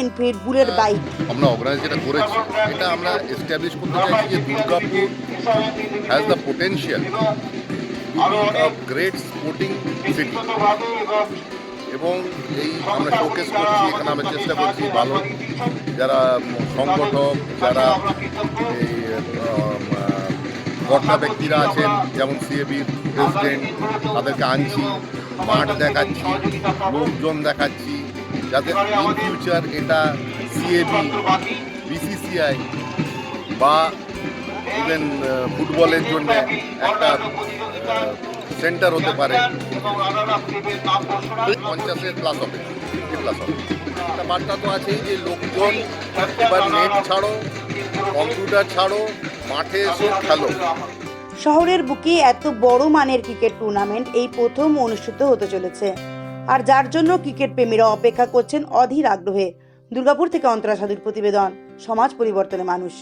Enfield bullet bike. আমরা organise যেটা করেছি, এটা আমরা এস্টাবলিশ করতে চাইছি যে Durgapur has the potential great sporting city এবং এই আমরা শোকেস করছি, এখানে আমরা চেষ্টা করছি ভালো যারা সংগঠক, যারা এই কর্তা ব্যক্তিরা আছেন, যেমন সিএবির প্রেসিডেন্ট তাদেরকে আনছি, মাঠ দেখাচ্ছি, লোকজন দেখাচ্ছি যাতে ইন ফিউচার এটা সিএবি বিসিসিআই বা ইভেন ফুটবলের জন্য একটা সেন্টার হতে পারে। পঞ্চাশের প্লাস হবে প্লাস হবে। একটা বার্তা তো আছেই যে লোকজন এবার নেট ছাড়ো কম্পিউটার ছাড়ো, মাঠে এসে খেলো। শহরের বুকে এত বড় মানের ক্রিকেট টুর্নামেন্ট এই প্রথম অনুষ্ঠিত হতে চলেছে। আর যার জন্য ক্রিকেট প্রেমীরা অপেক্ষা করছেন অধীর আগ্রহে। দুর্গাপুর থেকে অন্তরা সাধুর প্রতিবেদন, সমাজ পরিবর্তনে মানুষ।